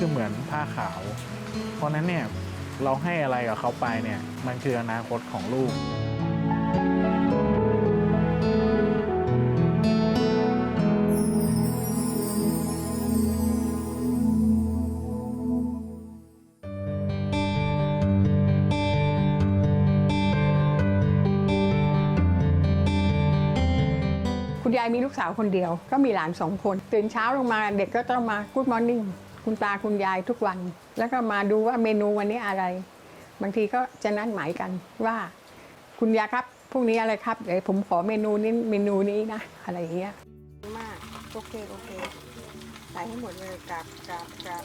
คือเหมือนผ้าขาว เพราะนั้นเนี่ยเราให้อะไรกับเขาไปเนี่ยมันคืออนาคตของลูกคุณยายมีลูกสาวคนเดียวก็มีหลานสองคน ตื่นเช้าลงมาเด็กก็ต้องมา Good Morning คุณตาคุณยายทุกวัน แล้วก็มาดูว่าเมนูวันนี้อะไร บางทีก็จะนัดหมายกันว่า คุณยายครับพรุ่งนี้อะไรครับเดี๋ยวผมขอเมนูนี้เมนูนี้นะ อะไรอย่างเงี้ยมากโอเคโอเคใส่ให้หมดเลยกับกับกับ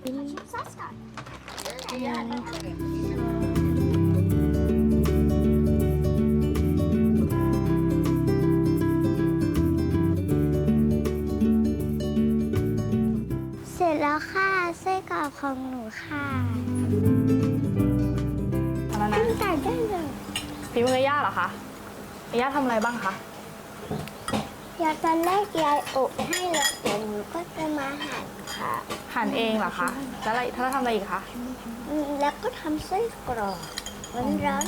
เสร็ จแล้วค่ะไส้กรอกของหนูค่ะเอาแล้วนะ ตั้งแต่ได้เลยฝีมือย่าเหรอคะย่าทำอะไรบ้างคะเดี๋ยวตอนแรกยายอบให้แล้วเดี๋ยวหนูก็จะมาหั่นค่ะหั่นเองเหรอคะ แล้วอะไรถ้าทำอะไรอีกคะอืมแล้วก็ทำไส้กรอกร้อน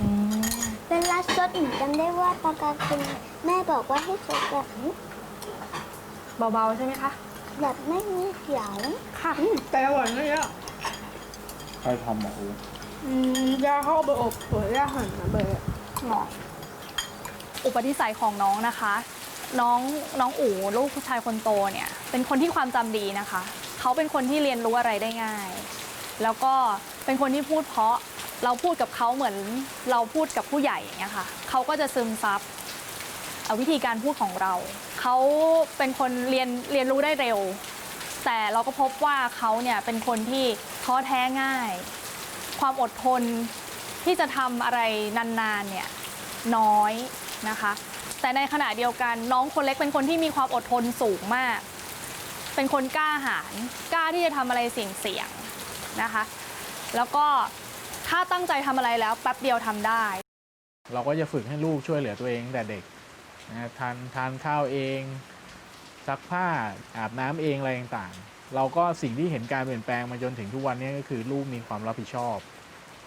อืมๆเวลาซดหนูจำได้ว่าตอนกลางคืนแม่บอกว่าให้ซดแบบนี้เบาๆใช่ไหมคะ แบบไม่มีเสียงค่ะแต่อร่อยนะยะใครทำอะอูอืมย่าเข้าไปอบเปิดย่าหั่นนะเบยหรออุปนิสัยของน้องนะคะ น้องน้องอู๋ลูกผู้ชายคนโตเนี่ย เป็นคนที่ความจำดีนะคะ เขาเป็นคนที่เรียนรู้อะไรได้ง่าย แล้วก็เป็นคนที่พูดเพราะเราพูดกับเขาเหมือนเราพูดกับผู้ใหญ่อย่างเงี้ยค่ะเขาก็จะซึมซับ เอ่อวิธีการพูดของเรา เขาเป็นคนเรียนเรียนรู้ได้เร็ว แต่เราก็พบว่าเขาเนี่ยเป็นคนที่ท้อแท้ง่าย ความอดทนที่จะทำอะไรนานๆเนี่ยน้อยนะคะ แต่ในขณะเดียวกันน้องคนเล็กเป็นคนที่มีความอดทนสูงมาก เป็นคนกล้าหาญกล้าที่จะทำอะไรเสี่ยงๆนะคะ แล้วก็ถ้าตั้งใจทำอะไรแล้วแป๊บเดียวทำได้ เราก็จะฝึกให้ลูกช่วยเหลือตัวเองตั้งแต่เด็ก นะทานทานข้าวเองซักผ้าอาบน้ำเองอะไรต่างๆ เราก็สิ่งที่เห็นการเปลี่ยนแปลงมาจนถึงทุกวันนี้ก็คือลูกมีความรับผิดชอบ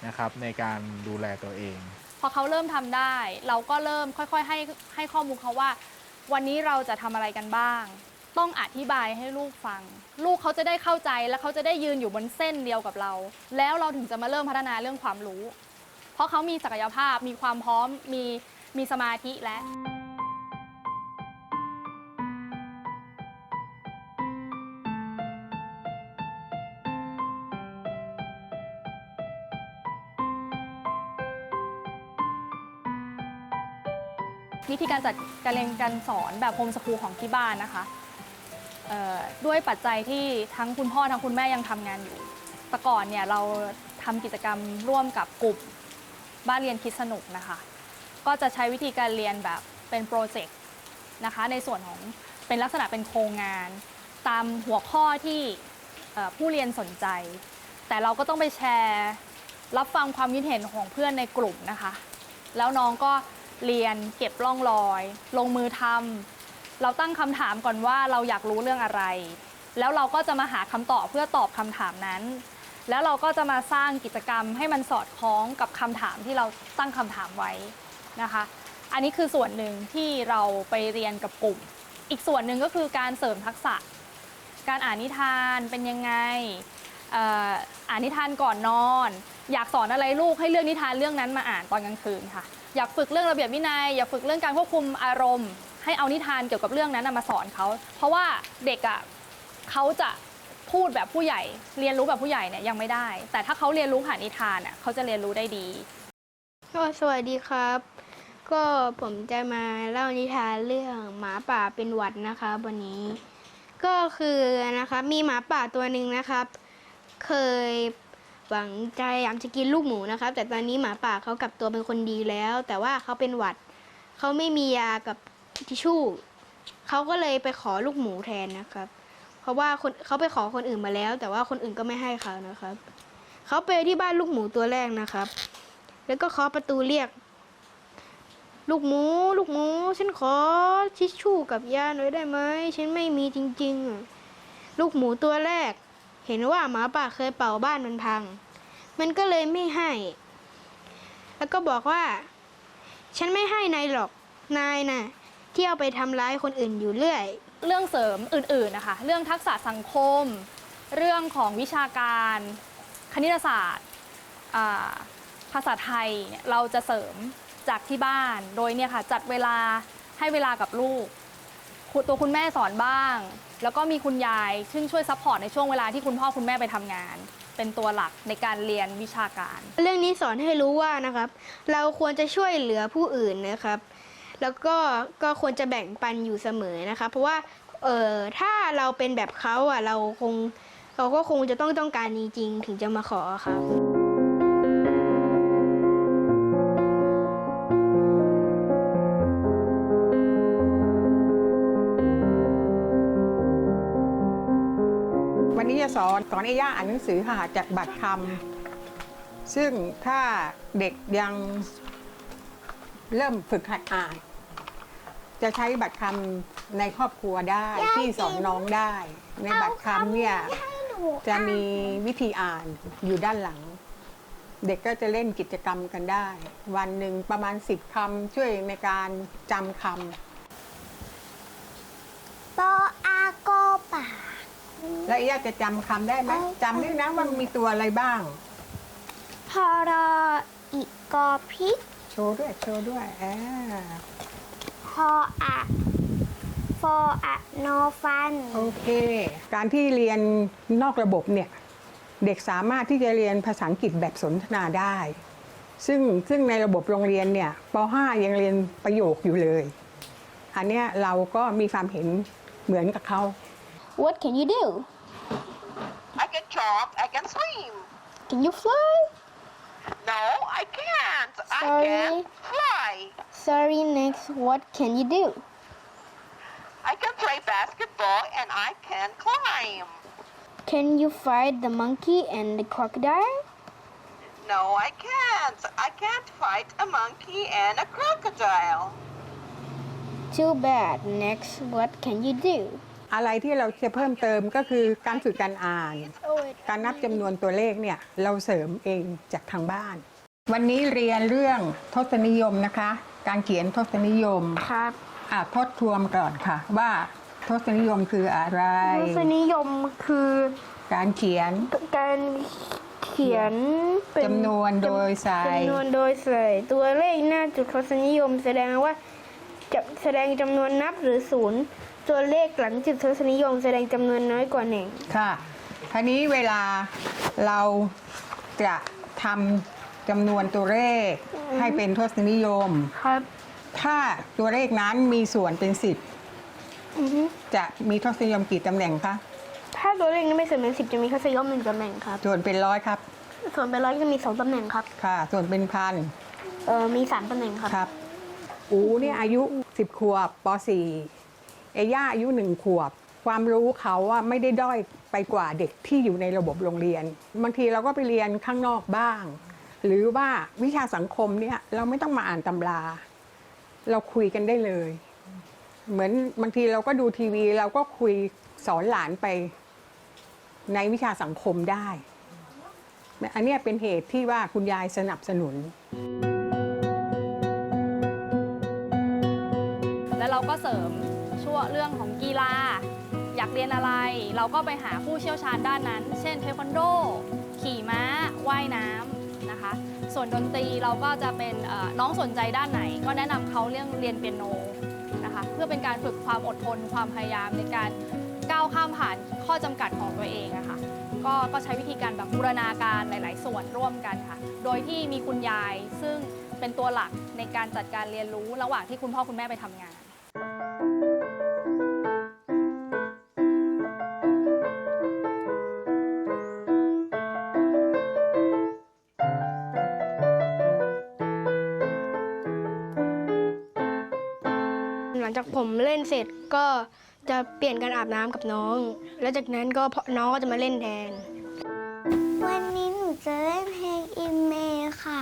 นะครับในการดูแลตัวเอง พอเขาเริ่มทำได้ เราก็เริ่มค่อยๆ ให้ให้ข้อมูลเขาว่า วันนี้เราจะทำอะไรกันบ้าง ต้องอธิบายให้ลูกฟัง ลูกเขาจะได้เข้าใจและเขาจะได้ยืนอยู่บนเส้นเดียวกับเรา แล้วเราถึงจะมาเริ่มพัฒนาเรื่องความรู้ เพราะเขามีศักยภาพมีความพร้อมมีมีสมาธิและ ธีการจัดการเรียนการสอนแบบโฮมสคูลของที่บ้านนะคะด้วยปัจจัยที่ทั้งคุณพ่อทั้งคุณแม่ยังทำงานอยู่ แต่ก่อนเนี่ยเราทำกิจกรรมร่วมกับกลุ่มบ้านเรียนคิดสนุกนะคะ ก็จะใช้วิธีการเรียนแบบเป็นโปรเจกต์นะคะ ในส่วนของเป็นลักษณะเป็นโครงงาน ตามหัวข้อที่ผู้เรียนสนใจ แต่เราก็ต้องไปแชร์ รับฟังความคิดเห็นของเพื่อนในกลุ่มนะคะ แล้วน้องก็ เรียน เก็บร่องรอย ลงมือทำเราตั้งคำถามก่อนว่าเราอยากรู้เรื่องอะไร แล้วเราก็จะมาหาคำตอบเพื่อตอบคำถามนั้น แล้วเราก็จะมาสร้างกิจกรรมให้มันสอดคล้องกับคำถามที่เราตั้งคำถามไว้นะคะ อันนี้คือส่วนหนึ่งที่เราไปเรียนกับกลุ่ม อีกส่วนหนึ่งก็คือการเสริมทักษะ การอ่านนิทานเป็นยังไง เอ่ออ่านนิทานก่อนนอน อยากสอนอะไรลูกให้เลื่อกนิทานเรื่องนั้นมาอ่านตอนกลางคืนค่ะ อยากฝึกเรื่องระเบียบวินัย อยากฝึกเรื่องการควบคุมอารมณ์ ให้เอานิทานเกี่ยวกับเรื่องนั้นนะมาสอนเขา เพราะว่าเด็กอะเขาจะพูดแบบผู้ใหญ่ เรียนรู้แบบผู้ใหญ่เนี่ยยังไม่ได้ แต่ถ้าเขาเรียนรู้ผ่านนิทานอะเขาจะเรียนรู้ได้ดี ก็สวัสดีครับ ก็ผมจะมาเล่านิทานเรื่องหมาป่าเป็นหวัดนะครับวันนี้ ก็คือนะครับมีหมาป่าตัวหนึ่งนะครับ เคยหวังใจอยากจะกินลูกหมูนะครับ แต่ตอนนี้หมาป่าเขากลับตัวเป็นคนดีแล้ว แต่ว่าเขาเป็นหวัดเขาไม่มียากับทิชชู่เขาก็เลยไปขอลูกหมูแทนนะครับ เพราะว่าคนเขาไปขอคนอื่นมาแล้ว แต่ว่าคนอื่นก็ไม่ให้เขานะครับเขาไปที่บ้านลูกหมูตัวแรกนะครับ แล้วก็เคาะประตูเรียก ลูกหมู ลูกหมู ฉันขอทิชชู่กับยาหน่อยได้ไหมฉันไม่มีจริงๆลูกหมูตัวแรก เห็นว่าหมาป่าเคยเป่าบ้านมันพัง มันก็เลยไม่ให้ แล้วก็บอกว่า ฉันไม่ให้นายหรอก นายน่ะที่ยวไปทำร้ายคนอื่นอยู่เรื่อย เรื่องเสริมอื่นๆนะคะ เรื่องทักษะสังคม เรื่องของวิชาการ คณิตศาสตร์ ภาษาไทยเนี่ยเราจะเสริมจากที่บ้าน โดยเนี่ยค่ะจัดเวลาให้เวลากับลูก คุณตัวคุณแม่สอนบ้าง แล้วก็มีคุณยายซึ่งช่วยซัพพอร์ตในช่วงเวลาที่คุณพ่อคุณแม่ไปทำงาน เป็นตัวหลักในการเรียนวิชาการ เรื่องนี้สอนให้รู้ว่านะครับ เราควรจะช่วยเหลือผู้อื่นนะครับ แล้วก็ก็ควรจะแบ่งปันอยู่เสมอนะคะ เพราะว่าเออถ้าเราเป็นแบบเขาอะเราคงเราก็คงจะต้องต้องการจริงๆถึงจะมาขอครับ วันนี้จะสอนสอนไอ้ย่าอ่านหนังสือค่ะจากบัตรคำซึ่งถ้าเด็กยังเริ่มฝึกหัดอ่าน จะใช้บัตรคำในครอบครัวได้ที่สอนน้องได้ ในบัตรคำเนี่ยจะมีวิธีอ่านอยู่ด้านหลัง เด็กก็จะเล่นกิจกรรมกันได้ วันหนึ่งประมาณสิบคำช่วยในการจำคปออาโกป่าำ แล้วไอ้ย่าจะจำคำได้ไหมจำได้นะว่ามันมีตัวอะไรบ้าง พอรออีกกอพริกโชว์ด้วยโชว์ด้วยอ่าพออะฟออะโนฟัน โอเค การที่เรียนนอกระบบเนี่ย เด็กสามารถที่จะเรียนภาษาอังกฤษแบบสนทนาได้ ซึ่งซึ่งในระบบโรงเรียนเนี่ยป .5 ยังเรียนประโยคอยู่เลย อันเนี้ยเราก็มีความเห็นเหมือนกับเขา What can you do I can jump, I can swim. Can you fly No, I can't. I Sorry. can fly. Sorry next What can you do I can play basketball and I can climb. Can you fight the monkey and the crocodile No, I can't. I can't fight a monkey and a crocodile. Too bad next What can you do อะไรที่เราจะเพิ่มเติมก็คือการฝึกการอ่าน การนับจำนวนตัวเลขเนี่ยเราเสริมเองจากทางบ้าน วันนี้เรียนเรื่องทศนิยมนะคะ การเขียนทศนิยมครับอะทดทวงก่อนค่ะ ว่าทศนิยมคืออะไรรสนิยมคือการเขียนการเขียนเป็นจำนวนโดยใส่จำนวนโดยใส่ตัวเลขหน้าจุดทศนิยม แสดงว่าจะแสดงจำนวนนับหรือศูนย์ ตัวเลขหลังจุดทศนิยมแสดงจำนวนน้อยกว่าหนึ่งค่ะทีนี้เวลาเราจะทำจำนวนตัวเลขให้เป็นทศนิยม ครับ ถ้าตัวเลขนั้นมีส่วนเป็นสิบอือฮึจะมีทศนิยมกี่ตำแหน่งคะถ้าตัวเลขนี้ไม่ส่วนเป็นสิบจะมีทศนิยมหนึ่งตำแหน่งครับ ส่วนเป็นร้อยครับ ส่วนเป็นร้อยจะมีสองตำแหน่งครับค่ะ ส่วนเป็นพันเออมีสามตำแหน่งครับ ครับ อูเนี่ยอายุ 10 ขวบป .4 เอ ย่าอายุหนึ่งขวบ ความรู้เขาอะไม่ได้ด้อยไปกว่าเด็กที่อยู่ในระบบโรงเรียน บางทีเราก็ไปเรียนข้างนอกบ้าง หรือว่าวิชาสังคมเนี่ยเราไม่ต้องมาอ่านตำรา เราคุยกันได้เลย เหมือนบางทีเราก็ดูทีวีเราก็คุยสอนหลานไปในวิชาสังคมได้ อันนี้เป็นเหตุที่ว่าคุณยายสนับสนุน แล้วเราก็เสริม ช่วงเรื่องของกีฬา อยากเรียนอะไร เราก็ไปหาผู้เชี่ยวชาญด้านนั้น เช่นเทควันโด ขี่ม้า ว่ายน้ำนะคะ ส่วนดนตรีเราก็จะเป็นน้องสนใจด้านไหน ก็แนะนำเขาเรื่องเรียนเปียโนนะคะเพื่อเป็นการฝึกความอดทนความพยายามในการก้าวข้ามผ่านข้อจำกัดของตัวเองอะค่ะก็ก็ใช้วิธีการแบบบูรณาการหลาย ๆ ส่วนร่วมกันค่ะ โดยที่มีคุณยายซึ่งเป็นตัวหลักในการจัดการเรียนรู้ระหว่างที่คุณพ่อคุณแม่ไปทำงาน นเสร็จก็จะเปลี่ยนกันอาบน้ำกับน้อง แล้วจากนั้นก็น้องก็จะมาเล่นแทน วันนี้หนูจะเล่นเพลงอิมเมค่ะ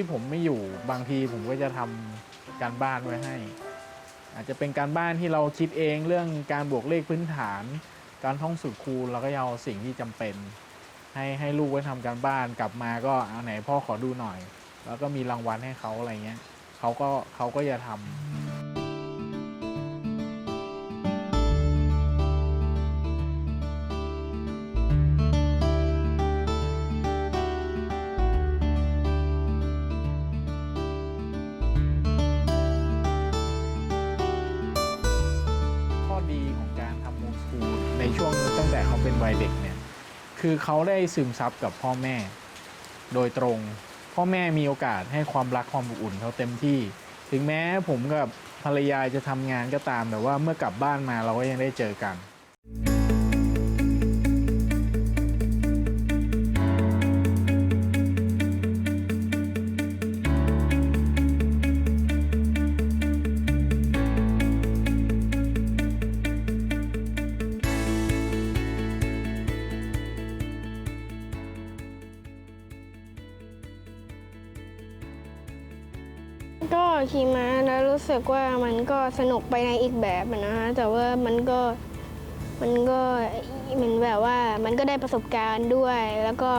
ที่ผมไม่อยู่บางทีผมก็จะทำการบ้านไว้ให้ อาจจะเป็นการบ้านที่เราคิดเองเรื่องการบวกเลขพื้นฐาน การท่องสูตรคูณเราก็เอาสิ่งที่จำเป็น ให้ให้ลูกไว้ทำการบ้านกลับมาก็เอาไหนพ่อขอดูหน่อย แล้วก็มีรางวัลให้เขาอะไรเงี้ยเขาก็เขาก็จะทำ คือเขาได้ซึมซับกับพ่อแม่ โดยตรง พ่อแม่มีโอกาสให้ความรักความอบอุ่นเขาเต็มที่ ถึงแม้ผมกับภรรยาจะทำงานก็ตามแต่ว่าเมื่อกลับบ้านมาเราก็ยังได้เจอกัน สึกว่ามันก็สนุกไปในอีกแบบนะฮะแต่ว่ามันก็มันก็เหมือนแบบว่ามันก็ได้ประสบการณ์ด้วย แล้วก็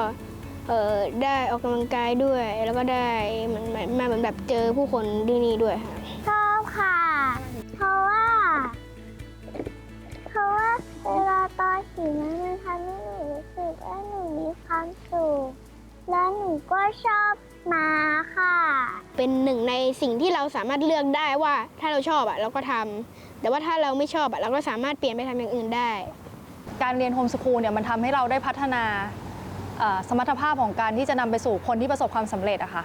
เออได้ออกกำลังกายด้วย แล้วก็ได้เหมือนมาเหมือนแบบเจอผู้คนที่นี่ด้วยค่ะชอบค่ะ เพราะว่า เพราะว่าเวลาตอนขี่นั้นมันทำให้หนูรู้สึกว่าหนูมีความสุข และหนูก็ชอบม้าค่ะ เป็นหนึ่งในสิ่งที่เราสามารถเลือกได้ว่าถ้าเราชอบอะเราก็ทำแต่ว่าถ้าเราไม่ชอบอะเราก็สามารถเปลี่ยนไปทำอย่างอื่นได้ การเรียนโฮมสคูลเนี่ยมันทำให้เราได้พัฒนาเอ่อสมรรถภาพของการที่จะนำไปสู่คนที่ประสบความสำเร็จอะค่ะ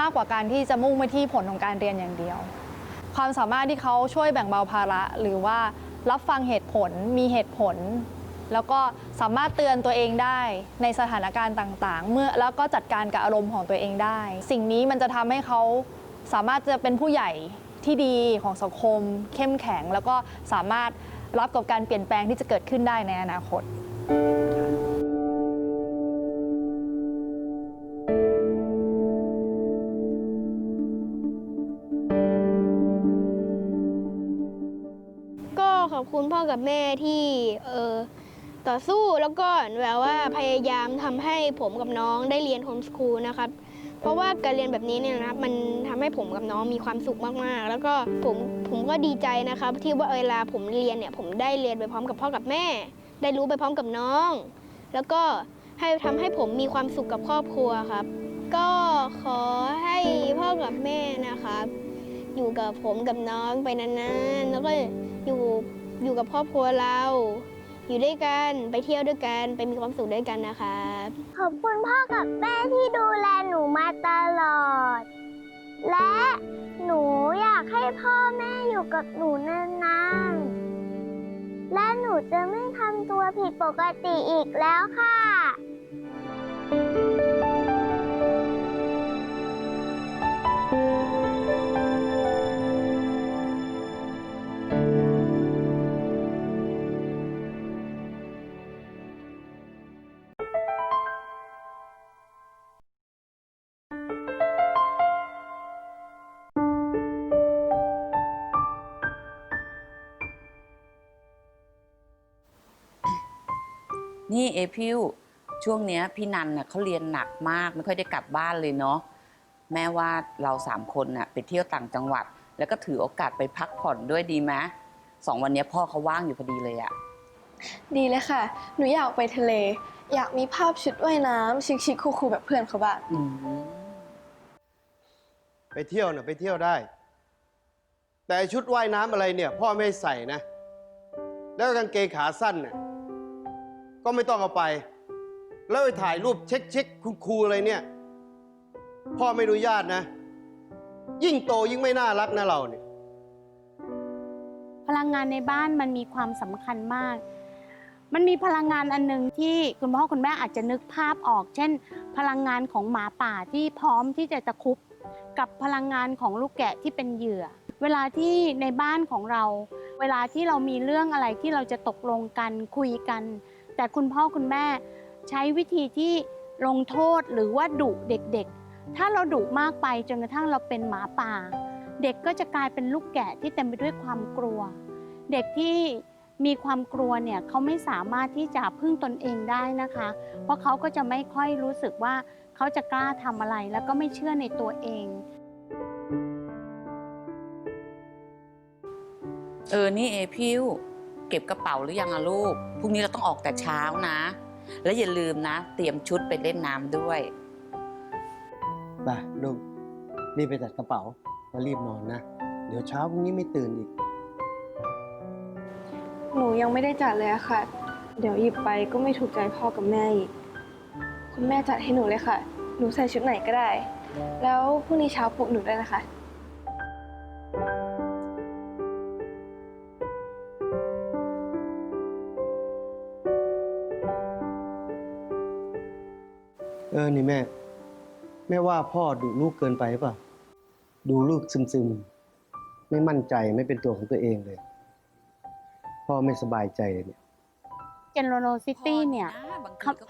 มากกว่าการที่จะมุ่งไปที่ผลของการเรียนอย่างเดียว ความสามารถที่เขาช่วยแบ่งเบาภาระ หรือว่ารับฟังเหตุผลมีเหตุผล แล้วก็สามารถเตือนตัวเองได้ในสถานการณ์ต่างๆ เมื่อแล้วก็จัดการกับอารมณ์ของตัวเองได้ สิ่งนี้มันจะทำให้เขาสามารถจะเป็นผู้ใหญ่ที่ดีของสังคม เข้มแข็ง แล้วก็สามารถรับกับการเปลี่ยนแปลงที่จะเกิดขึ้นได้ในอนาคตก็ขอบคุณพ่อกับแม่ที่เออ ต่อสู้แล้วก็แบบว่าพยายามทำให้ผมกับน้องได้เรียนโฮมสคูลนะครับเพราะว่าการเรียนแบบนี้เนี่ยนะครับมันทำให้ผมกับน้องมีความสุขมากๆ แล้วก็ผมผมก็ดีใจนะครับ ที่ว่าเวลาผมเรียนเนี่ยผมได้เรียนไปพร้อมกับพ่อกับแม่ ได้รู้ไปพร้อมกับน้อง แล้วก็ให้ทำให้ผมมีความสุขกับครอบครัวครับ ก็ขอให้พ่อกับแม่นะครับ อยู่กับผมกับน้องไปนานๆแล้วก็อยู่อยู่กับครอบครัวเรา อยู่ด้วยกันไปเที่ยวด้วยกันไปมีความสุขด้วยกันนะครับขอบคุณพ่อกับแม่ที่ดูแลหนูมาตลอด และหนูอยากให้พ่อแม่อยู่กับหนูนานๆ และหนูจะไม่ทำตัวผิดปกติอีกแล้วค่ะ นี่เอพิวช่วงเนี้ยพี่นันน่ะเขาเรียนหนักมากไม่ค่อยได้กลับบ้านเลยเนาะแม่ว่าเราสามคนน่ะไปเที่ยวต่างจังหวัด แล้วก็ถือโอกาสไปพักผ่อนด้วยดีไหมสองวันเนี้ยพ่อเขาว่างอยู่พอดีเลยอะดีเลยค่ะ หนูอยากไปทะเล อยากมีภาพชุดว่ายน้ำชิคๆคูลๆแบบเพื่อนเขาบ้าง อืมไปเที่ยวน่ะไปเที่ยวได้ แต่ไอ้ชุดว่ายน้ำอะไรเนี่ย พ่อไม่ให้ใส่นะ แล้วกางเกงขาสั้นเนี่ย ก็ไม่ต้องเอาไป แล้วไปถ่ายรูปเช็คเช็คคุณครูอะไรเนี่ย พ่อไม่อนุญาตนะ ยิ่งโตยิ่งไม่น่ารักนะเราเนี่ย พลังงานในบ้านมันมีความสำคัญมาก มันมีพลังงานอันหนึ่งที่คุณพ่อคุณแม่อาจจะนึกภาพออก เช่น พลังงานของหมาป่าที่พร้อมที่จะตะครุบกับพลังงานของลูกแกะที่เป็นเหยื่อ เวลาที่ในบ้านของเรา เวลาที่เรามีเรื่องอะไรที่เราจะตกลงกันคุยกัน แต่คุณพ่อคุณแม่ใช้วิธีที่ลงโทษหรือว่าดุเด็กๆ ถ้าเราดุมากไปจนกระทั่งเราเป็นหมาป่า เด็กก็จะกลายเป็นลูกแกะที่เต็มไปด้วยความกลัว เด็กที่มีความกลัวเนี่ยเขาไม่สามารถที่จะพึ่งตนเองได้นะคะ เพราะเขาก็จะไม่ค่อยรู้สึกว่าเขาจะกล้าทำอะไรแล้วก็ไม่เชื่อในตัวเอง เออ นี่เอพิว เก็บกระเป๋าหรือยังอะลูก พรุ่งนี้เราต้องออกแต่เช้านะ และอย่าลืมนะ เตรียมชุดไปเล่นน้ำด้วย ไปลูกรีบไปจัดกระเป๋าแล้วรีบนอนนะ เดี๋ยวเช้าพรุ่งนี้ไม่ตื่นอีก หนูยังไม่ได้จัดเลยอะค่ะ เดี๋ยวหยิบไปก็ไม่ถูกใจพ่อกับแม่อีก คุณแม่จัดให้หนูเลยค่ะ หนูใส่ชุดไหนก็ได้ แล้วพรุ่งนี้เช้าปลุกหนูได้นะคะ เออนี่แม่ แม่ว่าพ่อดูลูกเกินไปเปล่ะ ดูลูกซึมๆ ไม่มั่นใจไม่เป็นตัวของตัวเองเลย พ่อไม่สบายใจเลยเนี่ยเจนโรโนซิตี้เนี่ย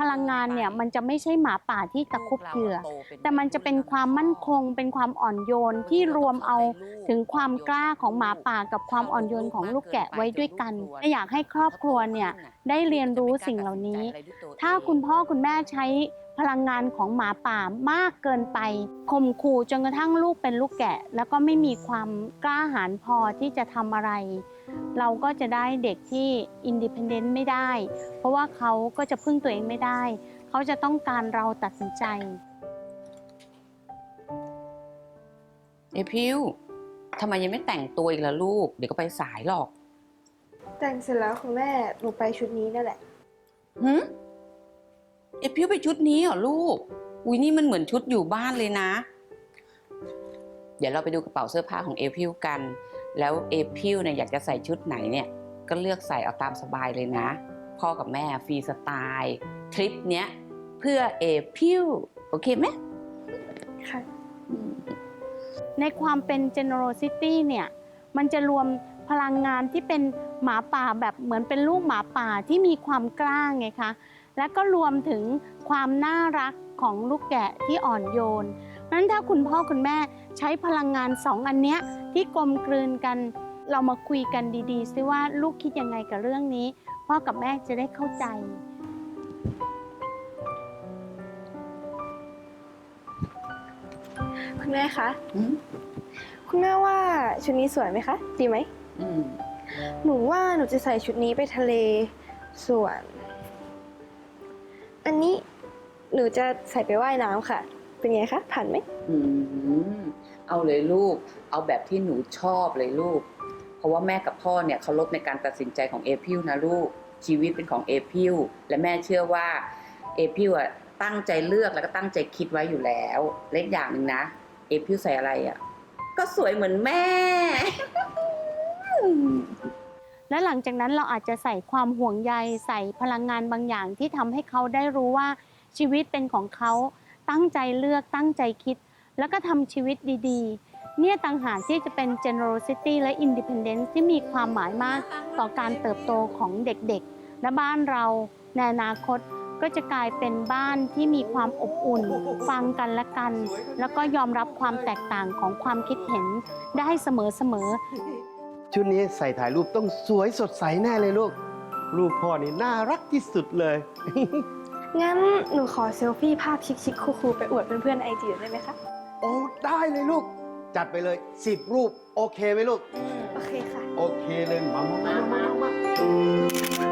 พลังงานเนี่ยมันจะไม่ใช่หมาป่าที่ตะคุบเหยื่อแต่มันจะเป็นความมั่นคง เป็นความอ่อนโยนที่รวมเอาถึงความกล้าของหมาป่ากับความอ่อนโยนของลูกแกะไว้ด้วยกันอยากให้ครอบครัวเนี่ยได้เรียนรู้สิ่งเหล่านี้ ถ้าคุณพ่อคุณแม่ใช้ พลังงานของหมาป่ามากเกินไปข่มขู่จนกระทั่งลูกเป็นลูกแกะ แล้วก็ไม่มีความกล้าหาญพอที่จะทำอะไร เราก็จะได้เด็กที่อินดิพ n เดนต์ไม่ได้ เพราะว่าเขาก็จะพึ่งตัวเองไม่ได้ เขาจะต้องการเราตัดสินใจเอพิวทำไมยังไม่แต่งตัวอีกล่ะลูก เดี๋ยวก็ไปสายหรอก แต่งเสร็จแล้วคุณแม่หนูไปชุดนี้นั่นแหละหืม เอพิวไปชุดนี้เหรอลูก อุ้ยนี่มันเหมือนชุดอยู่บ้านเลยนะ เดี๋ยวเราไปดูกระเป๋าเสื้อผ้าของเอพิวกัน แล้วเอพิวเนี่ยอยากจะใส่ชุดไหนเนี่ย ก็เลือกใส่เอาตามสบายเลยนะ พ่อกับแม่ฟรีสไตล์ทริปเนี้ยเพื่อเอพิวโอเคไหมค่ะในความเป็น generosity เนี่ย มันจะรวมพลังงานที่เป็นหมาป่าแบบเหมือนเป็นลูกหมาป่าที่มีความกล้าไงคะ และก็รวมถึงความน่ารักของลูกแกะที่อ่อนโยนเพราะฉะนั้นถ้าคุณพ่อคุณแม่ใช้พลังงานสองอันเนี้ยที่กลมกลืนกัน เรามาคุยกันดีๆซิว่าลูกคิดยังไงกับเรื่องนี้ พ่อกับแม่จะได้เข้าใจคุณแม่คะ อืมคุณแม่ว่าชุดนี้สวยไหมคะ ดีไหม อืมหนูว่าหนูจะใส่ชุดนี้ไปทะเล ส่วน อันนี้หนูจะใส่ไปว่ายน้ำค่ะ เป็นไงคะผ่านไหม อืมเอาเลยลูก เอาแบบที่หนูชอบเลยลูก เพราะว่าแม่กับพ่อเนี่ยเคารพในการตัดสินใจของเอพิวนะลูก ชีวิตเป็นของเอพิวและแม่เชื่อว่าเอพิวอะตั้งใจเลือกแล้วก็ตั้งใจคิดไว้อยู่แล้วเล็กอย่างหนึ่งนะเอพิวใส่อะไรอะก็สวยเหมือนแม่ และหลังจากนั้นเราอาจจะใส่ความห่วงใยใส่พลังงานบางอย่างที่ทำให้เขาได้รู้ว่าชีวิตเป็นของเขาตั้งใจเลือกตั้งใจคิด แล้วก็ทำชีวิตดีๆ เนี่ยต่างหากที่จะเป็น generosity และ independence ที่มีความหมายมากต่อการเติบโตของเด็กๆ และบ้านเราในอนาคตก็จะกลายเป็นบ้านที่มีความอบอุ่น ฟังกันและกัน แล้วก็ยอมรับความแตกต่างของความคิดเห็นได้เสมอๆ ชุดนี้ใส่ถ่ายรูปต้องสวยสดใสแน่เลยลูก รูปพ่อนี่น่ารักที่สุดเลย งั้นหนูขอเซลฟี่ภาพชิคๆคูลๆไปอวดเพื่อนๆไอจีได้ไหมคะ โอ้ได้เลยลูก จัดไปเลยสิบรูป โอเคไหมลูก โอเคค่ะ โอเคเลยมามามามามา